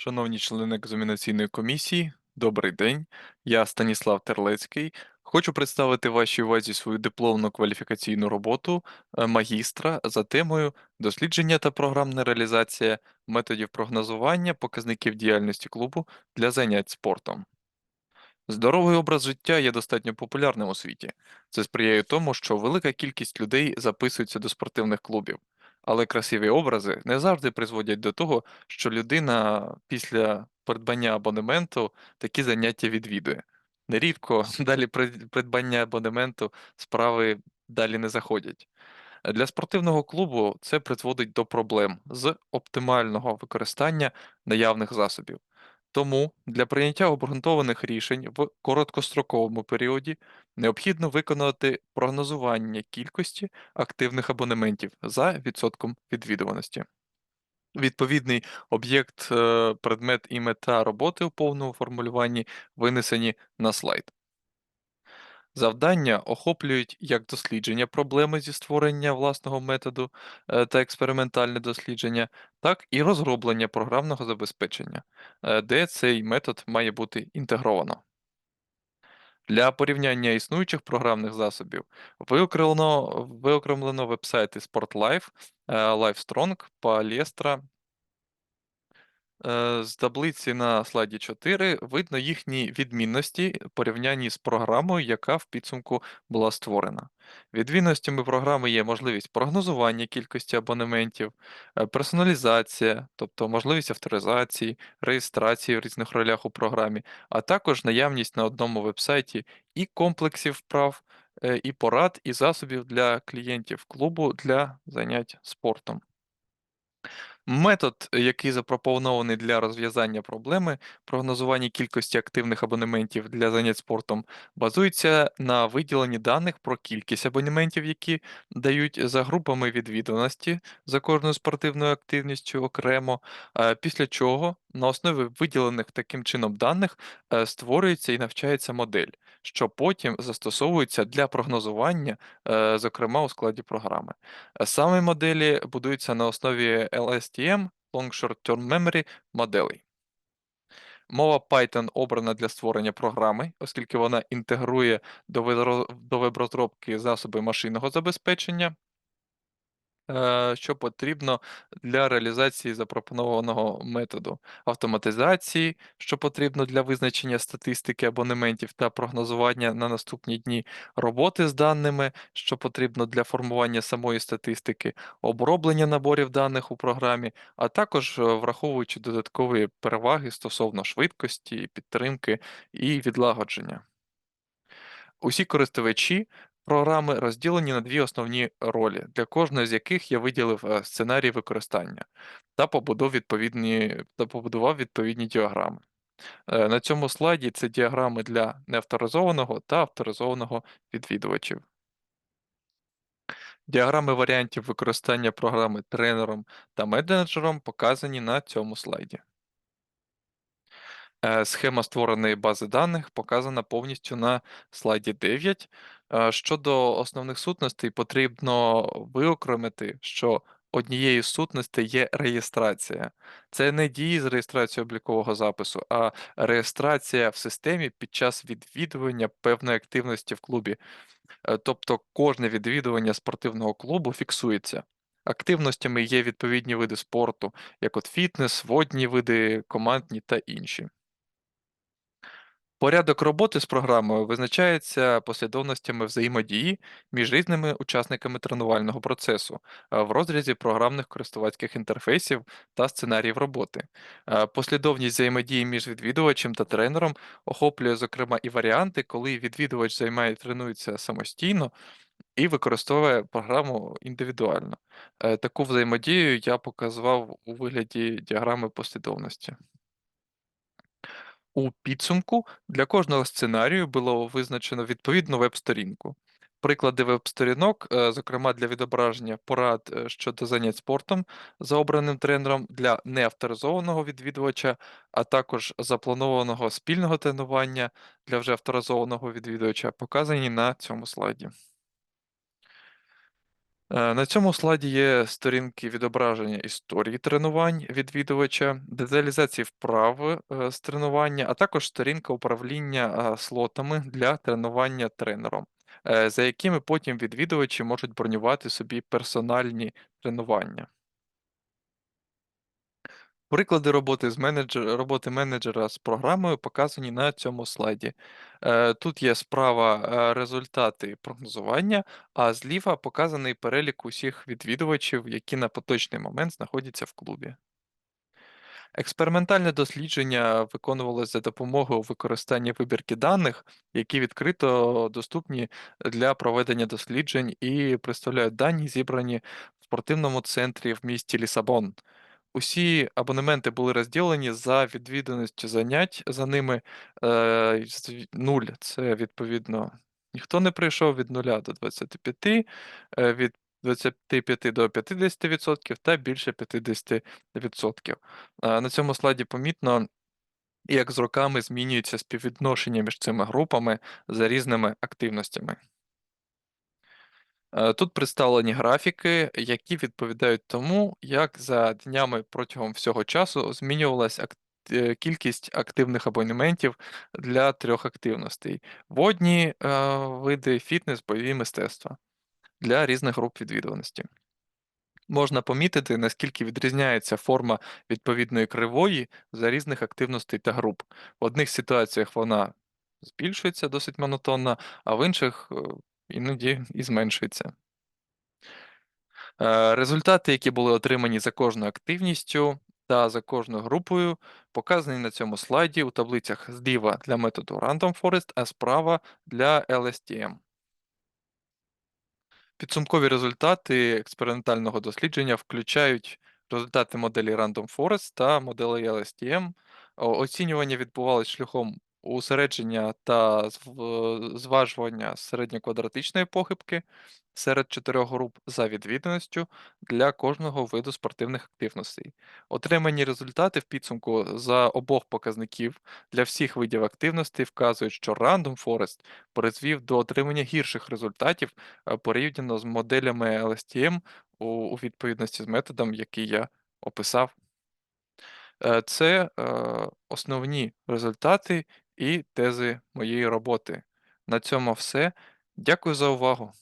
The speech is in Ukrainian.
Шановні члени екзаменаційної комісії, добрий день. Я Станіслав Терлецький. Хочу представити вашій увазі свою дипломну кваліфікаційну роботу е, магістра за темою дослідження та програмна реалізація методів прогнозування показників діяльності клубу для занять спортом. Здоровий образ життя є достатньо популярним у світі. Це сприяє тому, що велика кількість людей записується до спортивних клубів. Але красиві образи не завжди призводять до того, що людина після придбання абонементу такі заняття відвідує. Нерідко далі придбання абонементу справи далі не заходять. Для спортивного клубу це призводить до проблем з оптимального використання наявних засобів. Тому для прийняття обґрунтованих рішень в короткостроковому періоді необхідно виконати прогнозування кількості активних абонементів за відсотком відвідуваності. Відповідний об'єкт, е, предмет і мета роботи у повному формулюванні винесені на слайд. Завдання охоплюють як дослідження проблеми зі створення власного методу е, та експериментальне дослідження, так і розроблення програмного забезпечення, е, де цей метод має бути інтегровано. Для порівняння існуючих програмних засобів виокремлено, вебсайти SportLife, е, LiveStrong, Palestra З таблиці на слайді 4 видно їхні відмінності в порівнянні з програмою, яка в підсумку була створена. Відмінностями програми є можливість прогнозування кількості абонементів, е, персоналізація, тобто можливість авторизації, реєстрації в різних ролях у програмі, а також наявність на одному вебсайті і комплексів вправ, е, і порад, і засобів для клієнтів клубу для занять спортом. Метод, який запропонований для розв'язання проблеми прогнозування кількості активних абонементів для занять спортом, базується на виділенні даних про кількість абонементів, які дають за групами відвідуваності за кожною спортивною активністю окремо, е, після чого на основі виділених таким чином даних е, створюється і навчається модель, що потім застосовується для прогнозування, е, зокрема у складі програми. Е, Саме моделі будуються на основі LSTM Long Short Term Memory моделей. Мова Python обрана для створення програми, оскільки вона інтегрує до веб- до веб-розробки засоби машинного забезпечення, що потрібно для реалізації запропонованого методу, автоматизації, що потрібно для визначення статистики абонементів та прогнозування на наступні дні, роботи з даними, що потрібно для формування самої статистики, оброблення наборів даних у програмі, а також е, враховуючи додаткові переваги стосовно швидкості, підтримки і відлагодження. Усі користувачі програми розділені на дві основні ролі, для кожної з яких я виділив е, сценарій використання та побудував відповідні, та побудував відповідні діаграми. Е, На цьому слайді це діаграми для неавторизованого та авторизованого відвідувачів. Діаграми варіантів використання програми тренером та менеджером показані на цьому слайді. Е, Схема створеної бази даних показана повністю на слайді 9. Е, Щодо основних сутностей, потрібно виокремити, що однією з сутностей є реєстрація. Це не дії з реєстрацією облікового запису, а реєстрація в системі під час відвідування певної активності в клубі. Е, Тобто кожне відвідування спортивного клубу фіксується. Активностями є відповідні види спорту, як от фітнес, водні види, командні та інші. Порядок роботи з програмою визначається послідовностями взаємодії між різними учасниками тренувального процесу е, в розрізі програмних користувацьких інтерфейсів та сценаріїв роботи. Е, Послідовність взаємодії між відвідувачем та тренером охоплює, зокрема, і варіанти, коли відвідувач займає тренується самостійно і використовує програму індивідуально. Е, Таку взаємодію я показував у вигляді діаграми послідовності. У підсумку для кожного сценарію було визначено відповідну веб-сторінку. Приклади веб-сторінок, е, зокрема для відображення порад е, щодо занять спортом за обраним тренером для неавторизованого відвідувача, а також запланованого спільного тренування для вже авторизованого відвідувача, показані на цьому слайді. Е, На цьому слайді є сторінки відображення історії тренувань відвідувача, деталізації вправ е, з тренування, а також сторінка управління е, слотами для тренування тренером, за якими потім відвідувачі можуть бронювати собі персональні тренування. Приклади роботи з менеджер роботи менеджера з програмою показані на цьому слайді. Е, Тут є справа е, результати прогнозування, а зліва показаний перелік усіх відвідувачів, які на поточний момент знаходяться в клубі. Експериментальне дослідження виконувалося за допомогою використання вибірки даних, які відкрито доступні для проведення досліджень і представляють дані, зібрані в спортивному центрі в місті Лісабон. Усі абонементи були розділені за відвідуваністю занять за ними. Е, 0 – це відповідно ніхто не прийшов від 0 до 25, е, від 25 до 50% та більше 50%. Е, На цьому слайді помітно, як з роками змінюється співвідношення між цими групами за різними активностями. Е, Тут представлені графіки, які відповідають тому, як за днями протягом всього часу змінювалась ак- е, кількість активних абонементів для трьох активностей: водні е, види, фітнес, бойові мистецтва для різних груп відвідуваності. Можна помітити, наскільки відрізняється форма відповідної кривої за різних активностей та груп. В одних ситуаціях вона збільшується досить монотонно, а в інших іноді і зменшується. Е, Результати, які були отримані за кожною активністю та за кожною групою, показані на цьому слайді у таблицях зліва для методу Random Forest, а справа для LSTM. Підсумкові результати експериментального дослідження включають результати моделі Random Forest та моделей LSTM. Оцінювання відбувалось шляхом усередження та зважування середньоквадратичної похибки серед чотирьох груп за відвідуваністю для кожного виду спортивних активностей. Отримані результати в підсумку за обох показників для всіх видів активностей вказують, що Random Forest призвів до отримання гірших результатів е, порівняно з моделями LSTM у, у відповідності з методом, який я описав. Е, Це е, основні результати і тези моєї роботи. На цьому все. Дякую за увагу.